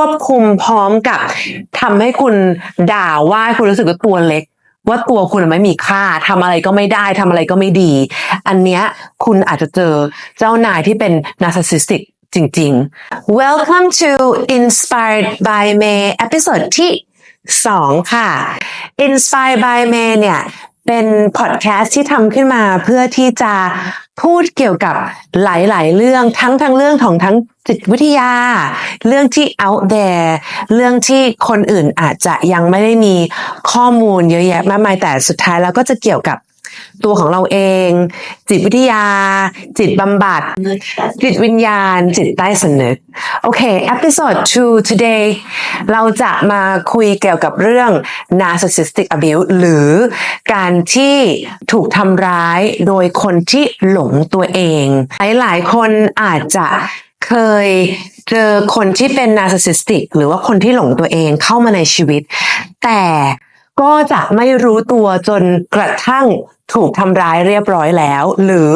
ควบคุมพร้อมกับทำให้คุณด่าว่าให้คุณรู้สึกว่าตัวเล็ก ว่าตัวคุณไม่มีค่าทำอะไรก็ไม่ได้ทำอะไรก็ไม่ดี อันเนี้ยคุณอาจจะเจอเจ้านายที่เป็น narcissistic จริงๆ Welcome to Inspired by May เอพิ o d ดที่2ค่ะ Inspired by May เนี่ยเป็นพอดแคสต์ที่ทำขึ้นมาเพื่อที่จะ พูดเกี่ยวกับหลายๆ เรื่องทั้งทั้งเรื่องของทั้งจิตวิทยา เรื่องที่ out there เรื่องที่คนอื่นอาจจะยังไม่ได้มีข้อมูลเยอะแยะมากมายแต่สุดท้ายแล้วก็จะเกี่ยวกับ ตัวของเราเอง จิตวิทยา จิตบำบัด จิตวิญญาณ จิตใต้สำนึกโอเค episode 2 today เราจะมาคุยเกี่ยวกับเรื่อง narcissistic abuse หรือการที่ถูกทำร้ายโดยคนที่หลงตัวเอง หลายๆ คนอาจจะเคยเจอคนที่เป็น narcissistic หรือว่าคนที่หลงตัวเองเข้ามาในชีวิต แต่ก็จะไม่รู้ตัวจนกระทั่ง ถูกทำร้ายเรียบร้อยแล้ว หรือ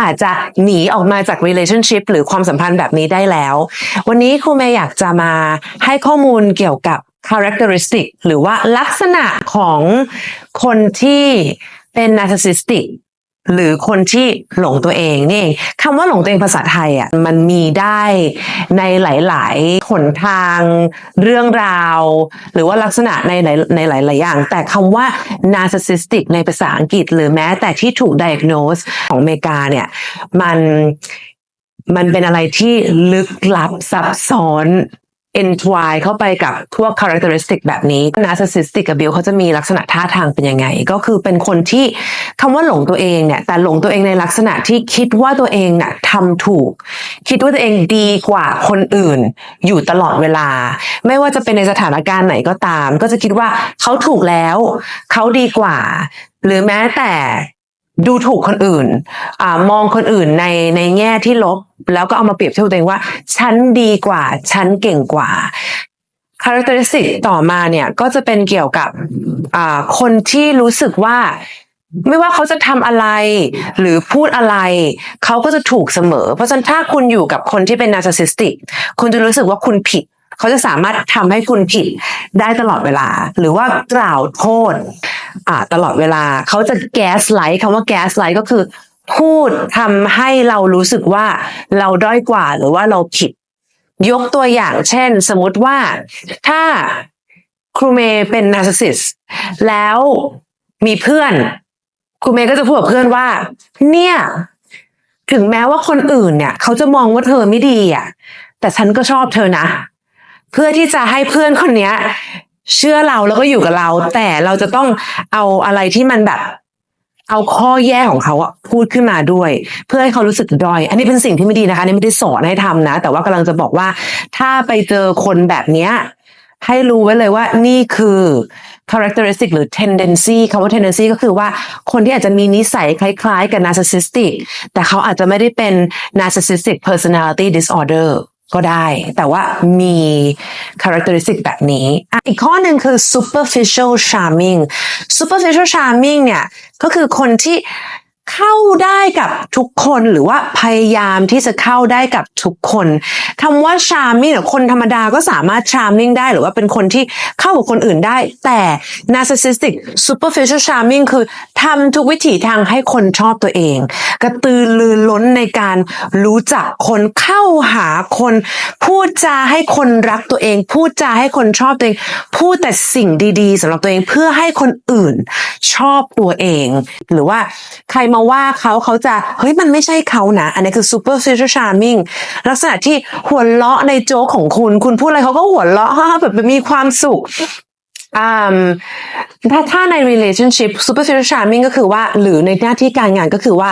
อาจจะหนีออกมาจาก relationship หรือความสัมพันธ์แบบนี้ได้แล้ว วันนี้ครูเมย์อยากจะมาให้ข้อมูลเกี่ยวกับ characteristic หรือว่าลักษณะของคนที่เป็น narcissistic หรือคนที่หลงตัวเองนี่เองคำว่าหลงตัวเองภาษาไทยอะมันมีได้ในหลายๆหนทางเรื่องราว หรือว่าลักษณะในหลายในหลายๆอย่าง แต่คำว่า narcissistic ในภาษาอังกฤษ หรือแม้แต่ที่ถูก diagnose ของอเมริกาเนี่ยมันมันเป็นอะไรที่ลึกลับซับซ้อน entwine เข้าไปกับพวก characteristic แบบนี้ narcissistic abuse เขาจะมีลักษณะท่าทางเป็นยังไง ก็คือเป็นคนที่คำว่าหลงตัวเองเนี่ย แต่หลงตัวเองในลักษณะที่คิดว่าตัวเองน่ะทำถูก คิดว่าตัวเองดีกว่าคนอื่น อยู่ตลอดเวลา ไม่ว่าจะเป็นในสถานการณ์ไหนก็ตาม ก็จะคิดว่าเขาถูกแล้ว เขาดีกว่า หรือแม้แต่ ดูถูกคนอื่นอมองคนอื่นในในแง่ที่ลบ แล้วก็เอามาเปรียบเทียบตัวเองว่า ฉันดีกว่า ฉันเก่งกว่า characteristic ต่อมาเนี่ยก็จะเป็นเกี่ยวกับคนที่รู้สึกว่าไม่ว่าเขาจะทำอะไรหรือพูดอะไร เขาก็จะถูกเสมอ เพราะฉะนั้นถ้าคุณอยู่กับคนที่เป็น narcissistic คุณจะรู้สึกว่าคุณผิด เขาจะสามารถทำให้คุณผิดได้ตลอดเวลา หรือว่ากล่าวโทษอ่าตลอดเวลา เขาจะแก๊สไลท์คำว่าแก๊สไลท์ก็คือ พูดทำให้เรารู้สึกว่าเราด้อยกว่าหรือว่าเราผิด ยกตัวอย่างเช่น สมมติว่าถ้าครูเมย์เป็นนาร์ซิสแล้วมีเพื่อนครูเมย์ก็จะพูดกับเพื่อนว่า เนี่ย ถึงแม้ว่าคนอื่นเนี่ย เขาจะมองว่าเธอไม่ดีอะ แต่ฉันก็ชอบเธอนะ เพื่อที่จะให้เพื่อนคนเนี้ย เชื่อเราแล้วก็อยู่กับเรา แต่เราจะต้องเอาอะไรที่มันแบบ เอาข้อแย่ของเขาอะพูดขึ้นมาด้วย เพื่อให้เขารู้สึกด้อย อันนี้เป็นสิ่งที่ไม่ดีนะคะนี่ไม่ได้สอนให้ทำนะ แต่ว่ากำลังจะบอกว่า ถ้าไปเจอคนแบบเนี้ยให้รู้ไว้เลยว่านี่คือ characteristic หรือ tendency คำว่า tendency ก็คือว่าคนที่อาจจะมีนิสัยคล้ายๆ กับ narcissistic แต่เขาอาจจะไม่ได้เป็น narcissistic personality disorder ก็ได้ แต่ว่ามี characteristic แบบนี้อีกข้อหนึ่งคือ superficial charming superficial charming เนี่ย ก็คือคนที่ เข้าได้กับทุกคนหรือว่าพยายามที่จะเข้าได้กับทุกคนคำว่า charming คนธรรมดาก็สามารถ charming ได้หรือว่าเป็นคนที่เข้ากับคนอื่นได้ แต่ narcissistic superficial charming คือทำทุกวิถีทางให้คนชอบตัวเอง กระตือรือร้นในการรู้จักคนเข้าหาคน พูดจาให้คนรักตัวเอง พูดจาให้คนชอบตัวเอง พูดแต่สิ่งดีๆสำหรับตัวเองเพื่อให้คนอื่นชอบตัวเอง หรือว่าใครมาว่าเขาเขาจะเฮ้ยมันไม่ใช่เขานะอันนี้คือ superficial charming ลักษณะที่หัวเราะในโจ๊กของคุณ คุณพูดอะไรเขาก็หัวเราะฮ่าแบบมีความสุขอ่าถ้าถ้าใน relationship superficial charming ก็คือว่า หรือในหน้าที่การงานก็คือว่า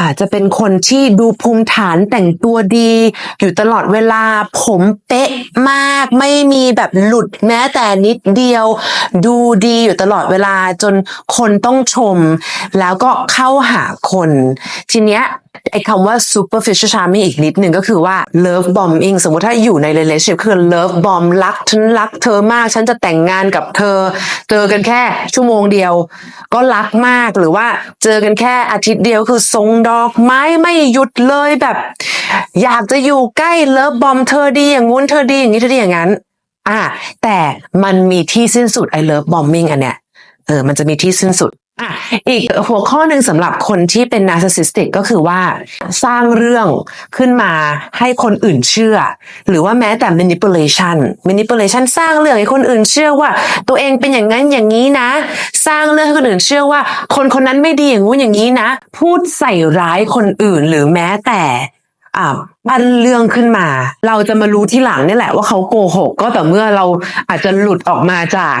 อาจจะเป็นคนที่ดูภูมิฐานแต่งตัวดี อยู่ตลอดเวลาผมเป๊ะมากไม่มีแบบหลุดแม้แต่นิดเดียว ดูดีอยู่ตลอดเวลาจนคนต้องชม แล้วก็เข้าหาคน ทีเนี้ย ไอ้คำว่า superficial charming อีกนิดหนึ่งก็คือว่า love bombing สมมติถ้าอยู่ใน relationship คือ love bomb รักฉันรักเธอมาก ฉันจะแต่งงานกับเธอ เจอกันแค่ชั่วโมงเดียว ก็รักมากหรือว่าเจอกันแค่อาทิตย์เดียวคือส่งดอกไม้ไม่หยุดเลยแบบ อยากจะอยู่ใกล้ love bomb เธอดีอย่างงู้นเธอดีอย่างนี้เธอดีอย่างนั้นอ่าแต่มันมีที่สิ้นสุด I love bombing อันเนี้ยเออมันจะมีที่สิ้นสุด อะอีกหัวข้อหนึ่งสำหรับคนที่เป็น narcissistic ก็คือว่าสร้างเรื่องขึ้นมาให้คนอื่นเชื่อ หรือว่าแม้แต่ manipulation manipulation สร้างเรื่องให้คนอื่นเชื่อว่า ตัวเองเป็นอย่างนั้นอย่างนี้นะ สร้างเรื่องให้คนอื่นเชื่อว่า คนคนนั้นไม่ดีอย่างงู้นอย่างนี้นะ พูดใส่ร้ายคนอื่นหรือแม้แต่อ่าปั้นเรื่องขึ้นมา เราจะมารู้ที่หลังนี่แหละว่าเขาโกหก ก็แต่เมื่อเราอาจจะหลุดออกมาจาก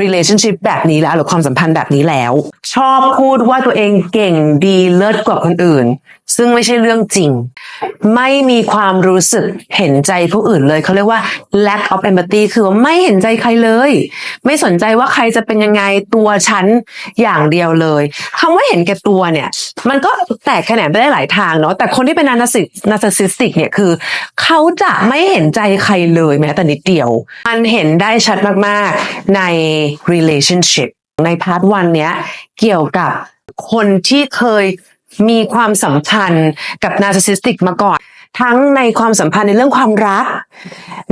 relationship แบบนี้แล้วหรือความสัมพันธ์แบบนี้แล้ว ชอบพูดว่าตัวเองเก่งดีเลิศกว่าคนอื่น ซึ่งไม่ใช่เรื่องจริง ไม่มีความรู้สึกเห็นใจผู้อื่นเลย เขาเรียกว่า lack of empathy คือว่าไม่เห็นใจใครเลย ไม่สนใจว่าใครจะเป็นยังไงตัวฉันอย่างเดียวเลยคำว่าเห็นแก่ตัวเนี่ย มันก็แตกแขนงไปได้หลายทางเนาะแต่คนที่เป็นนาร์ซินาร์ซิสติกเนี่ยคือ เขาจะไม่เห็นใจใครเลยแม้แต่นิดเดียว มันเห็นได้ชัดมากๆใน relationship ในพาร์ทวันเนี้ยเกี่ยวกับคนที่เคย มีความสัมพันธ์กับนาร์ซิสติกมาก่อน ทั้งในความสัมพันธ์ในเรื่องความรัก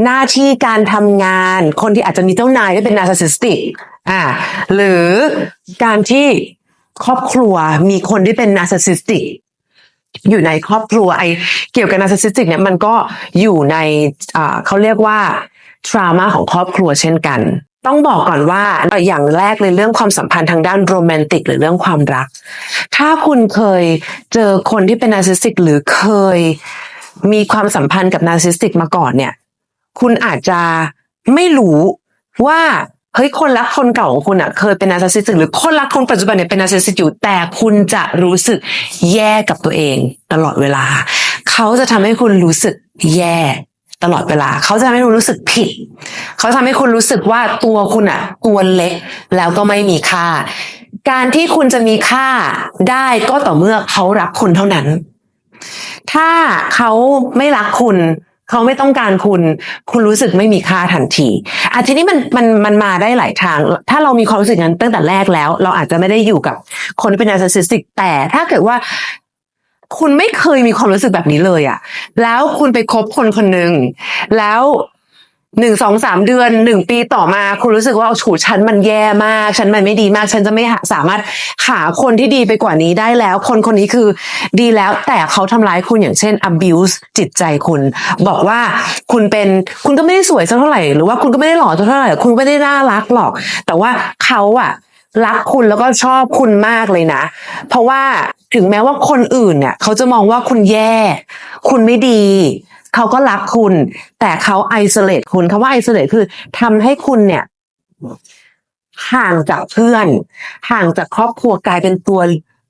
หน้าที่การทำงานคนที่อาจจะมีเจ้านายที่เป็นนาร์ซิสติกอ่าหรือการที่ครอบครัวมีคนที่เป็นนาร์ซิสติกอยู่ในครอบครัวไอเกี่ยวกับนาร์ซิสติกเนี่ยมันก็อยู่ในอ่าเขาเรียกว่าทรามาของครอบครัวเช่นกัน ต้องบอกก่อนว่าอย่างแรกเลยเรื่องความสัมพันธ์ทางด้านโรแมนติกหรือเรื่องความรัก ถ้าคุณเคยเจอคนที่เป็นนาร์ซิสติกหรือเคยมีความสัมพันธ์กับนาร์ซิสติกมาก่อนเนี่ย คุณอาจจะไม่รู้ว่าเฮ้ยคนรักคนเก่าของคุณอะเคยเป็นนาร์ซิสติกหรือคนรักคนปัจจุบันเนี่ยเป็นนาร์ซิสติกอยู่แต่คุณจะรู้สึกแย่กับตัวเองตลอดเวลา เขาจะทำให้คุณรู้สึกแย่ ตลอดเวลา เขาจะทำให้คุณรู้สึกผิด เขาทำให้คุณรู้สึกว่าตัวคุณอะตัวเล็กแล้วก็ไม่มีค่า การที่คุณจะมีค่าได้ก็ต่อเมื่อเขารักคุณเท่านั้น ถ้าเขาไม่รักคุณเขาไม่ต้องการคุณ คุณรู้สึกไม่มีค่าทันทีอะทีนี้มันมันมันมาได้หลายทาง ถ้าเรามีความรู้สึกนั้นตั้งแต่แรกแล้ว เราอาจจะไม่ได้อยู่กับคนที่เป็นนาร์ซิสติกแต่ถ้าเกิดว่า คุณไม่เคยมีความรู้สึกแบบนี้เลยอะแล้วคุณไปคบคนคนหนึ่งแล้วหนึ่งสองสามเดือนหนึ่งปีต่อมา คุณรู้สึกว่าโฉฉันมันแย่มาก ฉันมันไม่ดีมาก ฉันจะไม่สามารถหาคนที่ดีไปกว่านี้ได้แล้ว คนคนนี้คือดีแล้วแต่เขาทำร้ายคุณอย่างเช่น abuse จิตใจคุณ บอกว่าคุณเป็นคุณก็ไม่ได้สวยสักเท่าไหร่ หรือว่าคุณก็ไม่ได้หล่อสักเท่าไหร่ คุณไม่ได้น่ารักหรอก แต่ว่าเขาอะ รักคุณแล้วก็ชอบคุณมากเลยนะ เพราะว่าถึงแม้ว่าคนอื่นเนี่ย เขาจะมองว่าคุณแย่ คุณไม่ดี เขาก็รักคุณ แต่เขาไอโซเลตคุณคาว่าไอโซเลตคือทำให้คุณเนี่ยห่างจากเพื่อน ห่างจากครอบครัวกลายเป็นตัว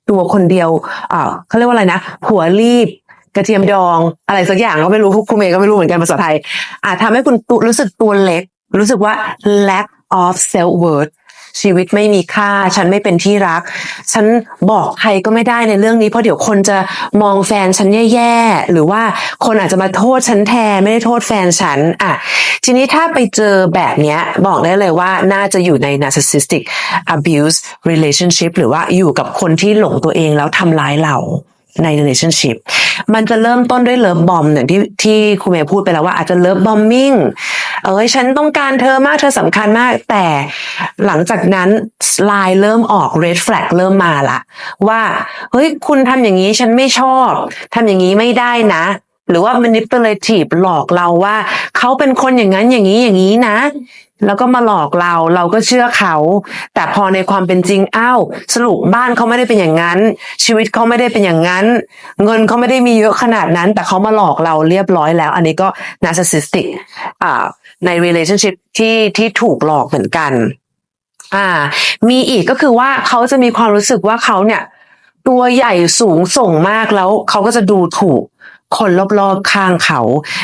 ตัวคนเดียวอ่าเขาเรียกว่าอะไรนะหัวรีบกระเทียมดองอะไรสักอย่างก็ไม่รู้คุณเมย์ก็ไม่รู้เหมือนกันภาษาไทยอาจทำให้คุณรู้สึกตัวเล็ก รู้สึกว่า lack of self worth ชีวิตไม่มีค่า ฉันไม่เป็นที่รัก ฉันบอกใครก็ไม่ได้ในเรื่องนี้เพราะเดี๋ยวคนจะมองแฟนฉันแย่ๆหรือว่าคนอาจจะมาโทษฉันแทนไม่ได้โทษแฟนฉันอะทีนี้ถ้าไปเจอแบบเนี้ยบอกได้เลยว่าน่าจะอยู่ใน narcissistic abuse relationship หรือว่าอยู่กับคนที่หลงตัวเองแล้วทำร้ายเรา ใน relationship มันจะเริ่มต้นด้วยเลิฟบอมอย่างที่ที่ครูเมย์พูดไปแล้วว่าอาจจะเลิฟบอมมิ่งเอ้ยฉันต้องการเธอมากเธอสำคัญมาก แต่หลังจากนั้นลายเริ่มออก red flag เริ่มมาละว่าเฮ้ยคุณทำอย่างนี้ฉันไม่ชอบทำอย่างนี้ไม่ได้นะ หรือว่า manipulative หลอกเราว่าเขาเป็นคนอย่างนั้นอย่างนี้อย่างนี้นะ แล้วก็มาหลอกเราเราก็เชื่อเขา แต่พอในความเป็นจริงอ้าวสรุปบ้านเขาไม่ได้เป็นอย่างนั้น ชีวิตเขาไม่ได้เป็นอย่างนั้น เงินเขาไม่ได้มีเยอะขนาดนั้น แต่เขามาหลอกเราเรียบร้อยแล้ว อันนี้ก็ narcissistic อ่าใน relationship ที่ที่ถูกหลอกเหมือนกัน อ่า มีอีกก็คือว่าเขาจะมีความรู้สึกว่าเขาเนี่ย ตัวใหญ่สูงส่งมากแล้วเขาก็จะดูถูก คนรอบๆข้างเขา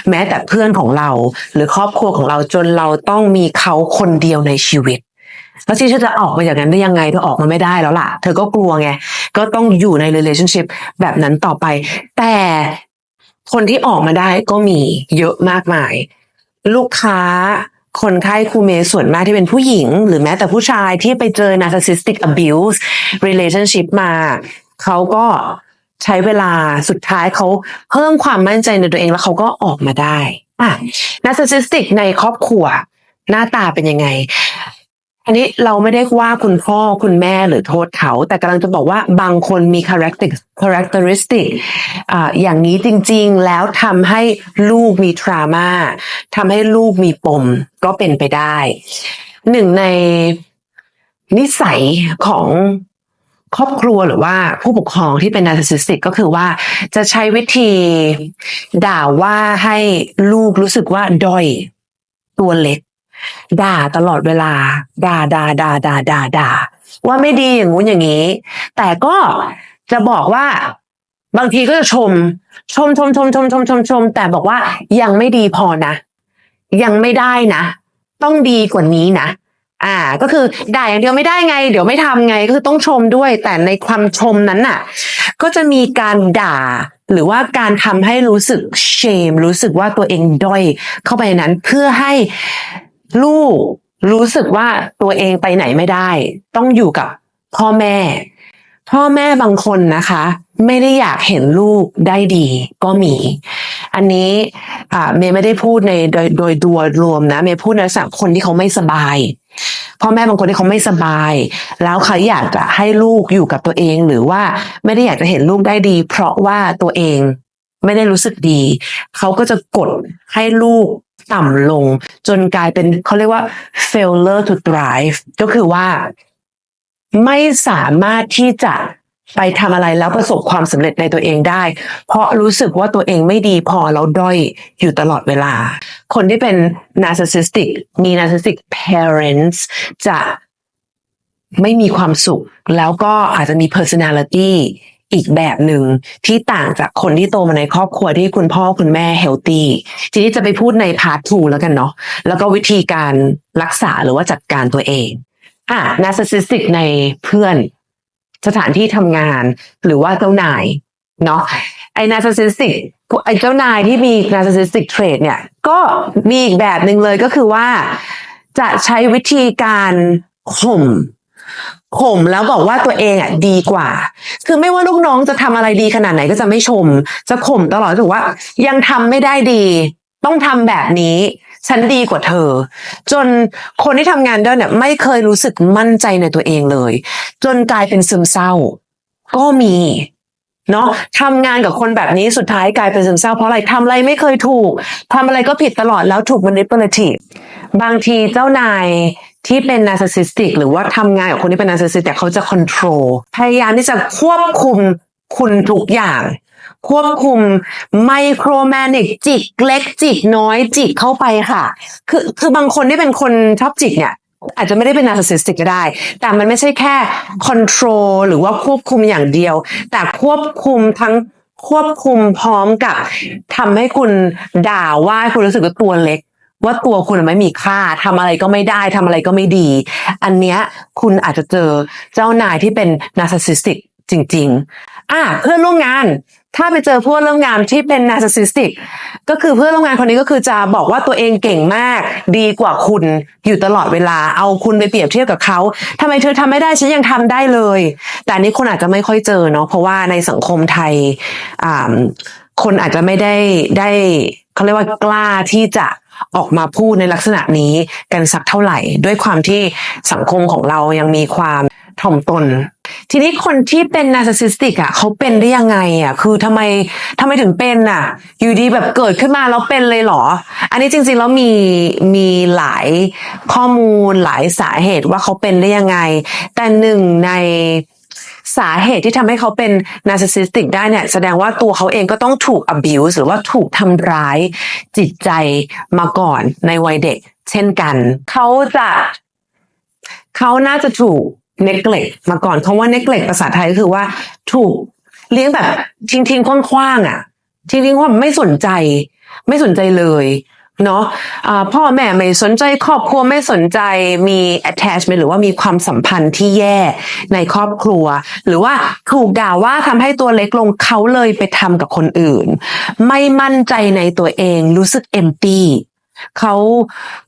แม้แต่เพื่อนของเรา หรือครอบครัวของเราจนเราต้องมีเขาคนเดียวในชีวิต แล้วที่เธอจะออกมาอย่างนั้นได้ยังไงเธอออกมาไม่ได้แล้วล่ะ เธอก็กลัวไง ก็ต้องอยู่ใน relationship แบบนั้นต่อไป แต่คนที่ออกมาได้ก็มีเยอะมากมาย ลูกค้าคนไข้คูเมส่วนมากที่เป็นผู้หญิง หรือแม้แต่ผู้ชายที่ไปเจอ narcissistic abuse relationship มา เขาก็ ใช้เวลาสุดท้ายเขาเพิ่มความมั่นใจในตัวเองแล้วเขาก็ออกมาได้อะ narcissistic ในครอบครัว หน้าตาเป็นยังไง อันนี้เราไม่ได้ว่าคุณพ่อคุณแม่หรือโทษเขา แต่กำลังจะบอกว่าบางคนมี character characteristic ออย่างนี้จริงๆ แล้วทำให้ลูกมี trauma ทำให้ลูกมีปมก็เป็นไปได้ หนึ่งในนิสัยของ ครอบครัวหรือว่าผู้ปกครองที่เป็น narcissistic ก็คือว่าจะใช้วิธีด่าว่าให้ลูกรู้สึกว่าด้อยตัวเล็ก ด่าตลอดเวลา ด่าด่าด่าด่าด่าด่าว่าไม่ดีอย่างงู้นอย่างนี้ แต่ก็จะบอกว่าบางทีก็จะชม ชมชมชมชมชมชมชม แต่บอกว่ายังไม่ดีพอนะ ยังไม่ได้นะ ต้องดีกว่านี้นะ อ่า ก็คือด่าอย่างเดียวไม่ได้ไง เดี๋ยวไม่ทำไงก็คือต้องชมด้วย แต่ในความชมนั้นน่ะ ก็จะมีการด่า หรือว่าการทำให้รู้สึกเชมรู้สึกว่าตัวเองด้อยเข้าไปนั้น เพื่อให้ลูกรู้สึกว่าตัวเองไปไหนไม่ได้ ต้องอยู่กับพ่อแม่ พ่อแม่บางคนนะคะ ไม่ได้อยากเห็นลูกได้ดีก็มี อันนี้เมย์ไม่ได้พูดในโดยโดยตัวรวมนะ เมย์พูดในลักษณะคนที่เขาไม่สบาย พ่อแม่บางคนที่เขาไม่สบาย แล้วเขาอยากจะให้ลูกอยู่กับตัวเอง หรือว่าไม่ได้อยากจะเห็นลูกได้ดี เพราะว่าตัวเองไม่ได้รู้สึกดี เขาก็จะกดให้ลูกต่ำลง จนกลายเป็นเขาเรียกว่า failure to thrive ก็คือว่าไม่สามารถที่จะไปทำอะไรแล้วประสบความสำเร็จในตัวเองได้ เพราะรู้สึกว่าตัวเองไม่ดีพอแล้วด้อยอยู่ตลอดเวลา คนที่เป็น narcissistic มี narcissistic parents จะไม่มีความสุข แล้วก็อาจจะมี personality อีกแบบหนึ่งที่ต่างจากคนที่โตมาในครอบครัวที่คุณพ่อคุณแม่ healthy ทีนี้จะไปพูดในพาร์ท2แล้วกันเนาะแล้วก็วิธีการรักษาหรือว่าจัดการตัวเองอะ narcissistic ในเพื่อนสถานที่ทำงานหรือว่าเจ้านายเนาะไอ้ narcissistic ไอ้เจ้านายที่มี narcissistic trait เนี่ย ก็มีอีกแบบหนึ่งเลยก็คือว่า จะใช้วิธีการข่มข่มแล้วบอกว่าตัวเองอะดีกว่า คือไม่ว่าลูกน้องจะทำอะไรดีขนาดไหนก็จะไม่ชม จะข่มตลอดถือว่า ยังทำไม่ได้ดี ต้องทำแบบนี้ ฉันดีกว่าเธอ จนคนที่ทำงานด้วยเนี่ย ไม่เคยรู้สึกมั่นใจในตัวเองเลย จนกลายเป็นซึมเศร้า ก็มี เนาะทำงานกับคนแบบนี้สุดท้ายกลายเป็นซึมเศร้าเพราะอะไรทำอะไรไม่เคยถูกทำอะไรก็ผิดตลอดแล้วถูก manipulative บางทีเจ้านายที่เป็น narcissistic หรือว่าทำงานกับคนที่เป็น narcissistic แต่เขาจะ control พยายามที่จะควบคุมคุณทุกอย่าง ควบคุมไมโครแมนิกจิกเล็กจิกน้อยจิกเข้าไปค่ะ คือคือบางคนที่เป็นคนชอบจิกเนี่ย อาจจะไม่ได้เป็น narcissistic ก็ได้ แต่มันไม่ใช่แค่ control หรือว่าควบคุมอย่างเดียว แต่ควบคุมทั้งควบคุมพร้อมกับทำให้คุณด่าว่าให้คุณรู้สึกว่าตัวเล็ก ว่าตัวคุณไม่มีค่าทำอะไรก็ไม่ได้ทำอะไรก็ไม่ดี อันเนี้ยคุณอาจจะเจอเจ้านายที่เป็น narcissistic จริง ๆ อะเพื่อนร่วมงาน ถ้าไปเจอเพื่อนร่วมงานที่เป็น narcissistic ก็คือเพื่อนร่วมงานคนนี้ก็คือจะบอกว่าตัวเองเก่งมาก ดีกว่าคุณอยู่ตลอดเวลาเอาคุณไปเปรียบเทียบกับเขาทำไมเธอทำไม่ได้ฉันยังทำได้เลย แต่นนี้คนอาจจะไม่ค่อยเจอเนาะเพราะว่าในสังคมไทยอ่าคนอาจจะไม่ได้ได้เขาเรียกว่ากล้าที่จะออกมาพูดในลักษณะนี้กันสักเท่าไหร่ ด้วยความที่สังคมของเรายังมีความถ่อมตน ทีนี้คนที่เป็น narcissistic อะเขาเป็นได้ยังไงอะคือทำไมทำไมถึงเป็นอะ อยู่ดีแบบเกิดขึ้นมาแล้วเป็นเลยเหรอ อันนี้จริงๆแล้วมีมีหลายข้อมูลหลายสาเหตุว่าเขาเป็นได้ยังไง แต่หนึ่งในสาเหตุที่ทำให้เขาเป็น narcissistic ได้เนี่ยแสดงว่าตัวเขาเองก็ต้องถูก abuse หรือว่าถูกทำร้ายจิตใจมาก่อนในวัยเด็ก เช่นกัน เขาจะเขาน่าจะถูก neglect มาก่อนคำว่า neglect ภาษาไทยก็คือว่าถูกเลี้ยงแบบทิ้งทิ้งคว้างๆอะทิ้งทิ้งว่าไม่สนใจ ไม่สนใจเลยเนาะพ่อแม่ไม่สนใจครอบครัวไม่สนใจมี attachment หรือว่ามีความสัมพันธ์ที่แย่ในครอบครัว หรือว่าถูกด่าว่าทำให้ตัวเล็กลงเขาเลยไปทำกับคนอื่น ไม่มั่นใจในตัวเองรู้สึก empty เขา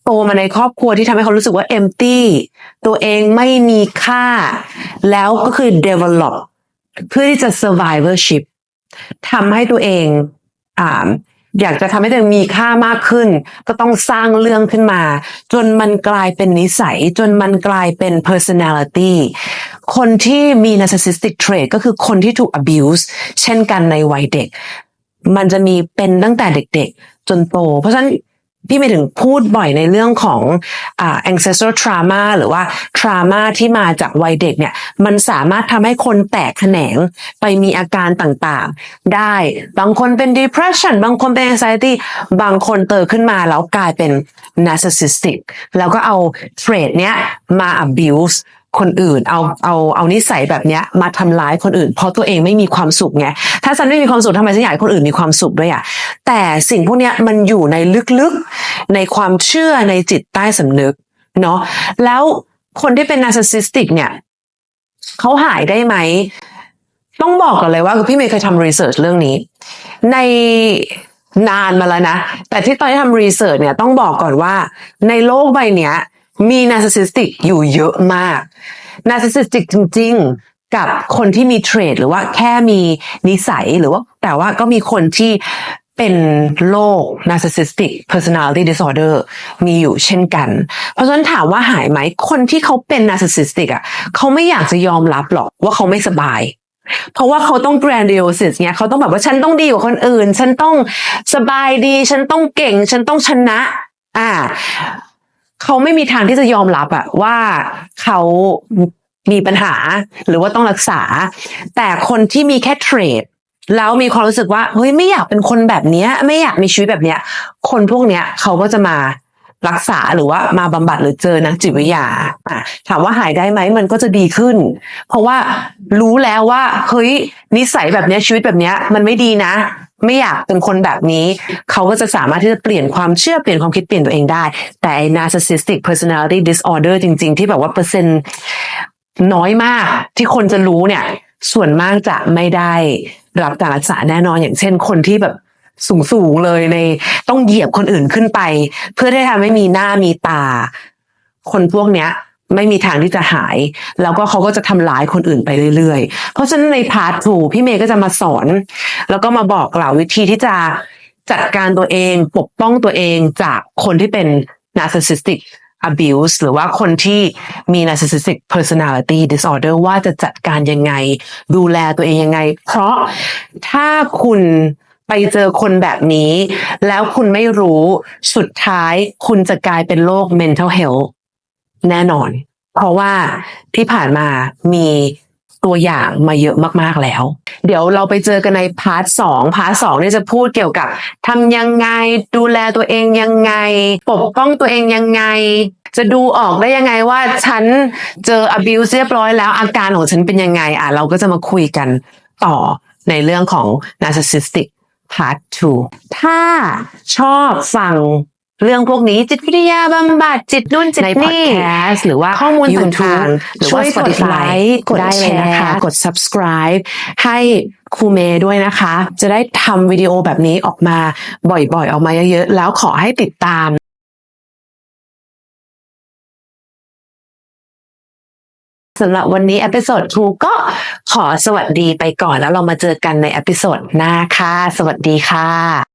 โตมาในครอบครัวที่ทำให้เขารู้สึกว่า empty ตัวเองไม่มีค่า แล้วก็คือ develop เพื่อที่จะ survivorship ทำให้ตัวเองอ่าอยากจะทำให้ตัวเองมีค่ามากขึ้น ก็ต้องสร้างเรื่องขึ้นมา จนมันกลายเป็นนิสัย จนมันกลายเป็น personality คนที่มี narcissistic trait ก็คือคนที่ถูก abuse เช่นกันในวัยเด็ก มันจะมีเป็นตั้งแต่เด็ก ๆ จนโต เพราะฉะนั้น พี่ไม่ถึงพูดบ่อยในเรื่องของอ่า ancestral trauma หรือว่า trauma ที่มาจากวัยเด็กเนี่ย มันสามารถทำให้คนแตกแขนงไปมีอาการต่างๆ ได้ บางคนเป็น depression บางคนเป็น anxiety บางคนเติบขึ้นมาแล้วกลายเป็น narcissistic แล้วก็เอา trait เนี้ยมา abuse คนอื่น เอาเอาเอานิสัยแบบเนี้ยมาทำร้ายคนอื่น เพราะตัวเองไม่มีความสุขไงถ้าฉันไม่มีความสุขทำไมฉันอยากให้คนอื่นมีความสุขด้วยอะแต่สิ่งพวกเนี้ยมันอยู่ในลึกๆในความเชื่อในจิตใต้สำนึกเนาะแล้วคนที่เป็น narcissistic เนี่ยเขาหายได้ไหม ต้องบอกก่อนเลยว่าคือพี่เมย์เคยทำรีเสิร์ชเรื่องนี้ ในนานมาแล้วนะ แต่ที่ตอนที่ทำรีเสิร์ชเนี่ยต้องบอกก่อนว่า ในโลกใบเนี้ย มี narcissistic อยู่เยอะมาก narcissistic จริง ๆ กับคนที่มีเทรดหรือว่าแค่มีนิสัยหรือว่าแต่ว่าก็มีคนที่เป็นโรค narcissistic personality disorder มีอยู่เช่นกัน เพราะฉะนั้นถามว่าหายไหม คนที่เขาเป็น narcissistic อะเขาไม่อยากจะยอมรับหรอกว่าเขาไม่สบาย เพราะว่าเขาต้อง grandiose เนี่ยเขาต้องแบบว่าฉันต้องดีกว่าคนอื่น ฉันต้องสบายดี ฉันต้องเก่ง ฉันต้องชนะ อ่า เขาไม่มีทางที่จะยอมรับอะว่าเขามีปัญหาหรือว่าต้องรักษา แต่คนที่มีแค่เทรดแล้วมีความรู้สึกว่าเฮ้ยไม่อยากเป็นคนแบบเนี้ย ไม่อยากมีชีวิตแบบเนี้ย คนพวกเนี้ยเขาก็จะมา รักษาหรือว่ามาบำบัดหรือเจอนักจิตวิทยาถามว่าหายได้ไหมมันก็จะดีขึ้น เพราะว่ารู้แล้วว่าเฮ้ยนิสัยแบบนี้ชีวิตแบบนี้มันไม่ดีนะ ไม่อยากเป็นคนแบบนี้ เขาก็จะสามารถที่จะเปลี่ยนความเชื่อเปลี่ยนความคิดเปลี่ยนตัวเองได้ แต่ narcissistic personality disorder จริง ๆ ที่แบบว่าเปอร์เซ็นต์น้อยมากที่คนจะรู้เนี่ย ส่วนมากจะไม่ได้รับการรักษาแน่นอนอย่างเช่นคนที่แบบ สูงสูงเลยในต้องเหยียบคนอื่นขึ้นไป เพื่อที่ทำให้มีหน้ามีตา คนพวกเนี้ย ไม่มีทางที่จะหาย แล้วก็เขาก็จะทำร้ายคนอื่นไปเรื่อยๆ เพราะฉะนั้นในพาร์ททูพี่เมย์ก็จะมาสอน แล้วก็มาบอกกล่าววิธีที่จะจัดการตัวเองปกป้องตัวเองจากคนที่เป็น narcissistic abuse หรือว่าคนที่มี narcissistic personality disorder ว่าจะจัดการยังไง ดูแลตัวเองยังไง เพราะถ้าคุณ ไปเจอคนแบบนี้ แล้วคุณไม่รู้ สุดท้ายคุณจะกลายเป็นโรค mental health แน่นอน เพราะว่าที่ผ่านมามีตัวอย่างมาเยอะมากๆแล้ว เดี๋ยวเราไปเจอกันในพาร์ทสองพาร์ทสองเนี่ยจะพูดเกี่ยวกับทำยังไง ดูแลตัวเองยังไง ปกป้องตัวเองยังไง จะดูออกได้ยังไงว่าฉันเจอ abuse เรียบร้อยแล้วอาการของฉันเป็นยังไง อะ เราก็จะมาคุยกันต่อในเรื่องของ narcissistic part 2 ถ้าชอบฟังเรื่องพวกนี้จิตวิทยาบำบัดจิตนู่นจิตนี่ในพอดแคสต์หรือว่าข้อมูลต่างๆหรือว่า Spotify กดได้เลยนะคะกด subscribe ให้ครูเมย์ด้วยนะคะ จะได้ทำวิดีโอแบบนี้ออกมาบ่อยๆ ออกมาเยอะๆ แล้วขอให้ติดตาม สำหรับวันนี้เอพิโซด2ก็ขอสวัสดีไปก่อนแล้วเรามาเจอกันในเอพิโซดหน้าค่ะ สวัสดีค่ะ